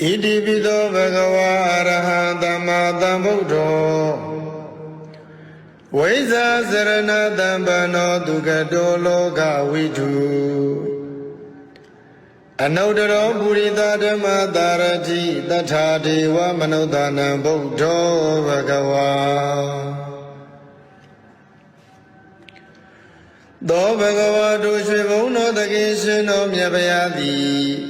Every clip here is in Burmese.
ဣတိပိသောဘဂဝါအရဟံသမ္မာသမ္ဗုဒ္ဓောဝိဇာစရဏတံပနောဒုက္ကတောလောကဝိတုအနုတ္တရောပုရိသဓမ္မတာရတိတထာဒေဝမနုဿာနံဗုဒ္ဓောဘဂဝါသောဘဂဝါတို့ရွှေဘုံတော်တကိရှင်တော်မြတ်ဗျာသည်ဣ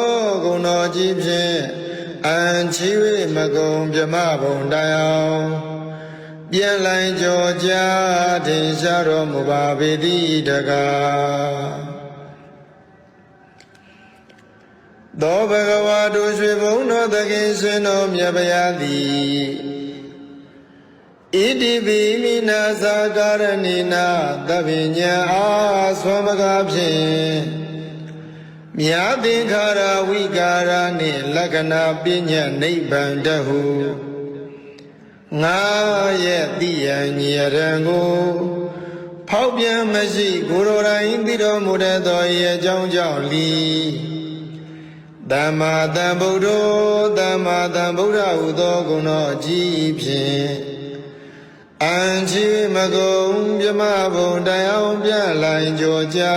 ကြီးဖြင့်အန်ချီ၍မကုံမြမဘုံတိုင်အောင်ပြန်လိုင်ကြောကြထင်ရှားတော်မူပါပေတိတကားသောဘဂဝါတို့ရွှေဘုံတော်သခင်ရှင်တော်မြတ်ဗျာသည်ဣတိပိမိနာသာကာရဏိနာသဗ္ဗညံအာဆွမ်းမကားဖြင့် မြာသင်္ခါရဝိကာရနှင့်လက္ခဏာပညာနိဗ္ဗာန်တဟုငါရဲ့တိယံညရံကိုဖောက်ပြန်မရှိကိုယ်တော်တိုင်သိတော်မူတဲ့သောရဲ့အကြောင်းကြောင့်လီသမ္မာသမ္ဗုဒ္ဓောသမ္မာသမ္ဗုဒ္ဓဟုသောဂုဏတော်အကြီးဖြင့် အန်ချီမကုံမြမဘုံတရားပြလိုင်ကြောကြာ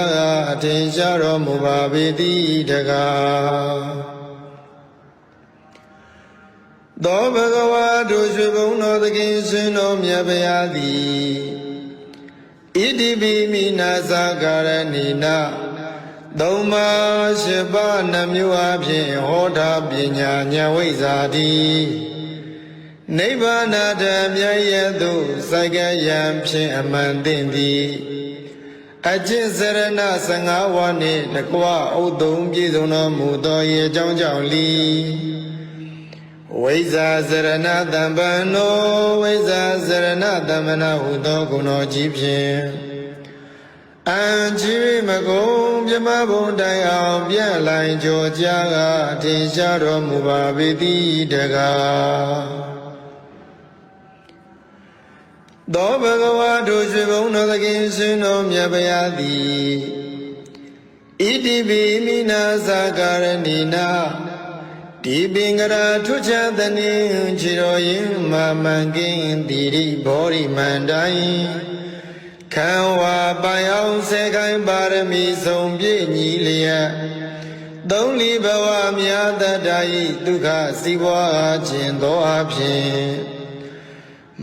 အထင်ရှားတော်မူပါပေတိတကားသောဘဂဝါတို့ရွှေဘုံတော်သခင်ရှင်တော်မြတ်ဗျာသည်ဣတိပိမိနာသကာရဏိနာသုံးပါးရှိပါးနှမျိုးအဖြစ်ဟောတာပညာဉာဏ်ဝိဇ္ဇာတိ နိဗ္ဗာန်တမြတ်ရဲ့သို့စိုက်ကယံဖြင့်အမှန်သိသည်အကျင့်စရဏ15ဝါနှင့်တကွဥဒုံပြည့်စုံတော်မူသောရေအကြောင်းကြောင့်လီဝိဇာစရဏတံပံနောဝိဇာစရဏတမ္မနာဟုသောဂုဏ်တော်ကြီးဖြင့်အန်ချီမကုံမြမဘုံတိုင်အောင်ပြန့်လိုင်ကြောကြာကထင်ရှားတော်မူပါပေတိတကား သောဘဂဝါတို့ရွှေဘုံတော်သခင်ရှင်တော်မြတ်ဗျာသည်ဣတိပိမိနာသာကာရဏိနာဒီပင်ကရာထွချသနေခြေတော်ရင်မာမန်ကင်းတိရိဘောရိမန္တိုင်ခံဝါပိုင်အောင်စေခိုင်ပါရမီဆုံးပြည့်ညီလျက်သုံးလီဘဝမြာတတ္တာဤဒုက္ခစီးပွားခြင်းသောအဖြစ်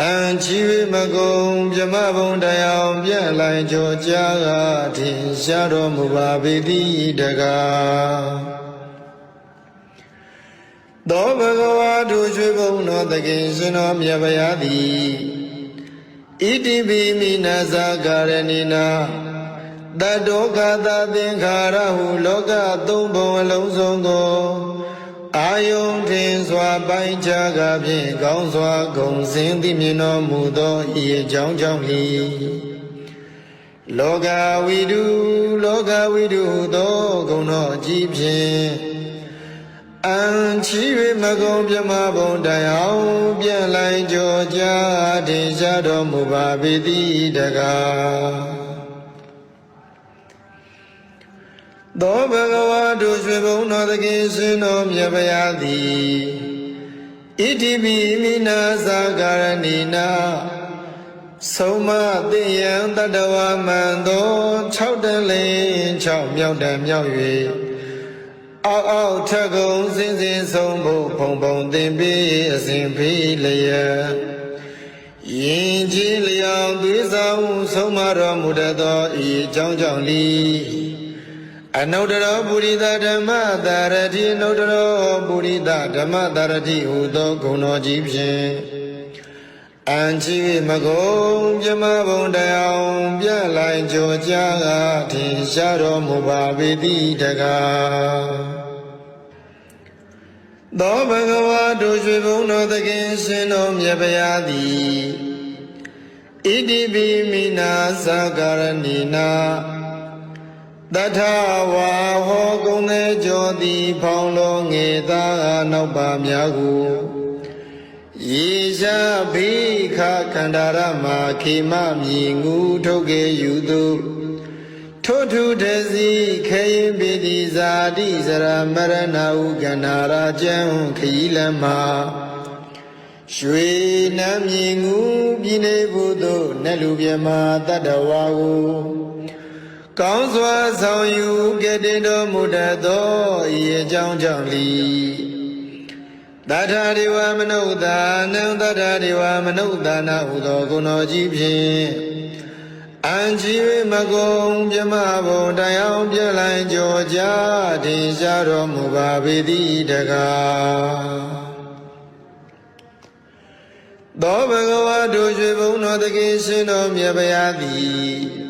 အန်ချီမကုံမြမဘုံတရားပြန့်လိုင်ကြောကြာကထင်ရှားတော်မူပါပေတိတကားသောဘဂဝါတို့ရွှေဘုံတော်သခင်ရှင်တော်မြတ်ဗျာသည်ဣတိပိမိနာဇာကာရဏိနာတတောကသသင်္ခါရဟုလောကသုံးဘုံအလုံးစုံကို အာယုန်ထင်စွာပိုင်းခြားကဖြင့်ကောင်းစွာဂုံစင်သိမြင်တော်မူသောဤအကြောင်းကြောင့်လီလောကဝိတုလောကဝိတုသောဂုဏတော်အကြီးဖြင့်အန်ချီ၍မကုံပြမဘုံတိုင်အောင်ပြန်လိုက်ကြောကြာထင်ရှားတော်မူပါပေတိတကား သောဘဂဝါတို့ရွှေဘုံတော်သခင်ရှင်တော်မြတ်ဗျာသည်ဣတိပိမိနာသာကာရဏိနာဆုံးမသိယံတတဝမန္တော6တန်လင်း6မြောက်တန်မြောက်၍အောက်အောက်ထကုံစင်စင်ဆုံးဖို့ဖုံဖုံသင်ပြီးအစဉ်ဖိလျက်ယင်ကြီးလျောင်သွေးဆောင်ဆုံးမတော်မူတတ်သောဤအကြောင်းကြောင့်လီ အနုတ္တရောပုရိသဓမ္မတာရတိအနုတ္တရောပုရိသဓမ္မတာရတိဟူသောဂုဏ်တော်ကြီးဖြင့်အန်ချီမကုံပြမဘုံတရားပြလိုက်ကြောကြားကထင်ရှားတော်မူပါပေတိတကားသောဘဂဝါတို့ရွှေဘုံတော်သခင်ရှင်တော်မြတ်ဗျာသည်ဣတိပိမိနာသကာရဏီနာ တထဝါဟောကုံသေးကြောသည်ဖောင်းလုံးငေသာနောက်ပါများကိုယေရှာဘိခခန္ဓာရမခေမမြည်ငူထုတ်ကေယူသူထိုထုတစီခေယင်ပိတိဇာတိစရမရဏဟုကန္နာရာကျံခီလမရွှေနမ်းမြည်ငူပြည်နေဘုသို့နတ်လူမြမတတ္တဝါကို ကောင်းစွာဆောင်ယူကတည်တော်မူတတ်သောဤအကြောင်းကြောင့်လီတထာဒေဝမနုဿာနံတထာဒေဝမနုဿာနာဟုသောဂုဏတော်ကြီးဖြင့်အန်ချီမကုံမြမဘုံတရားပြလိုက်ကြောကြတင်ရှားတော်မူပါပေသည်တကားသောဘဂဝါတို့ရွှေဘုံတော်တခင်ရှင်တော်မြတ်ဗျာသည်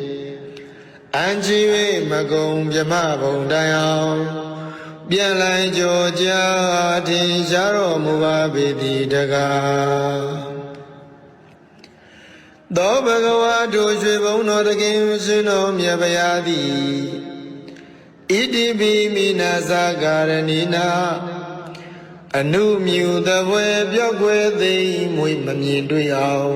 အန်ချီ၍မကုံမြမဘုံတရားပြန်လိုက်ကြောကြာထင်ရှားတော်မူပါပေသည်တကားသောဘဂဝါတို့ရွှေဘုံတော်တခင်ရှင်တော်မြတ်ဗျာသည်ဣတိပိမိနာဇာကာရဏီနာအနုမြူသပွဲပြောက်ွယ်သိမ့်မွေမမြင်တွေ့အောင်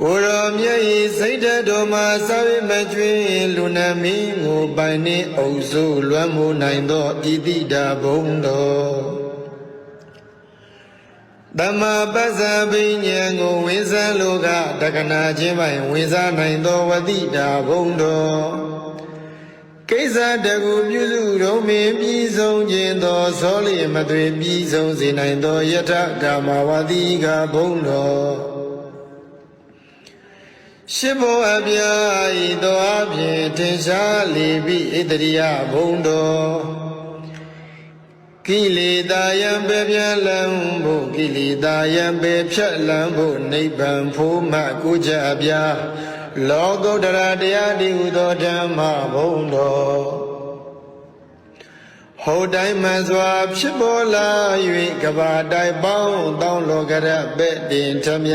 ကိုရောမြတ်ဤစိတ်ဓာတ်တော်မှာစာဝိမကျွင်းလူနာမင်းကိုပိုင်နှင့်အုပ်စိုးလွမ်းမိုးနိုင်သောဣတိတာဘုံတော်တမပစ္စာပင်ဉ္ကိုဝိဇံလောကတက္ကနာချင်းပိုင်ဝိဇာနိုင်သောဝတိတာဘုံတော်ကိစ္စတကူပြုစုတော်မင်းပြီးဆုံးခြင်းသောဇောလိမသွေပြီးဆုံးစေနိုင်သောယထကာမဝတိကဘုံတော် ရှိဘောအပြာဤသောအဖြင့်ထင်ရှားလေပြီဣတရိယဘုံတော်ကိလေသာယံပေပြလံဖို့ကိလေသာယံပေဖြတ်လံဖို့နိဗ္ဗာန်ဖို့မှကိုကြပြလောကုတ္တရာတရားဒီဟုသောဓမ္မဘုံတော်ဟောတိုင်းမှန်စွာဖြစ်ပေါ်လာ၍ကဘာတိုင်းပေါင်းတောင်းလောကရပဲ့တင်ထမြ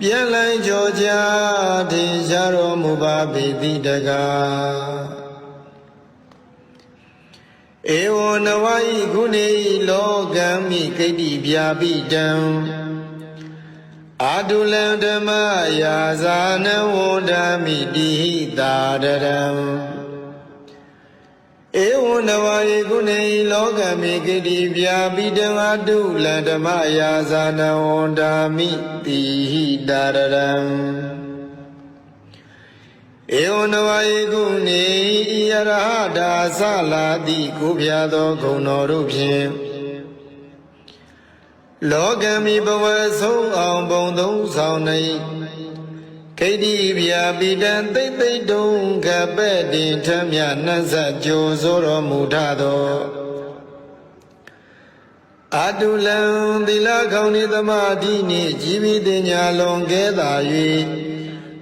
ပြန်လိုက်ကြောကြထင်ရှားတော်မူပါပေတိတကားဧဝနဝဤခုနေဤလောကံမိကိတ္တိပြာပိတံအာတုလံဓမ္မယာဇာနဝန္ဒမိတိဟိတာတရံ ဧဝနဝယေကုနေဤလောကမေကိတိပြာပိတံအာတုလံဓမ္မယာဇာနဝန္ဒမိတိဟိတာရံဧဝနဝယေကုနေဤယရဟတာသလာတိကိုပြသောဂုဏတော်တို့ဖြင့်လောကမီဘဝဆုံးအောင်ဘုံသုံးဆောင်နေ ခိတိဗျာပိတံသိမ့်သိမ့်တုံကပဲ့တင်ထမြနှက်ဆက်ကြိုဆိုတော်မူထသောအတုလံသီလကောင်းနေသမာဓိနှင့်ជីវိတညာလွန်ကဲသာ၍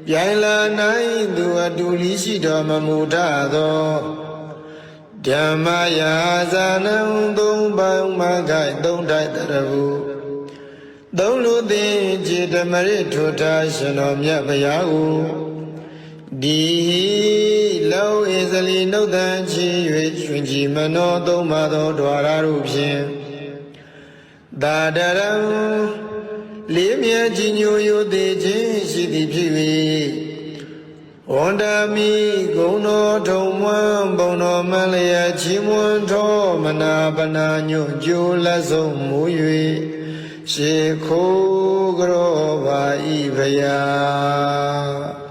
ပြိုင်လာနိုင်သူအတူလီရှိတော်မမူထသောဓမ္မယာဇာနံသုံးပေါင်းမခိုင်သုံးတိုက်တရဟု သုံးလူသည်ခြေဓမ္မရထွထားရှင်တော်မြတ်ဗျာဟုဒီလောဣဇလီနှုတ်တန်ချီ၍ရှင်ကြီးမနောသုံးပါသောဓဝရတို့ဖြင့်သာဒရံလေးမြတ်ကြီးညိုယိုသေးခြင်းရှိသည်ဖြစ်၍ဝန္ဒမီဂုံတော်ထုံမွန်းဘုံတော်မလျက်ချီးမွမ်းတော်မနာပနာညွတ်ကြိုးလက်ဆုံးမူ၍ ရှေခိုးကြောပါဤဖယာ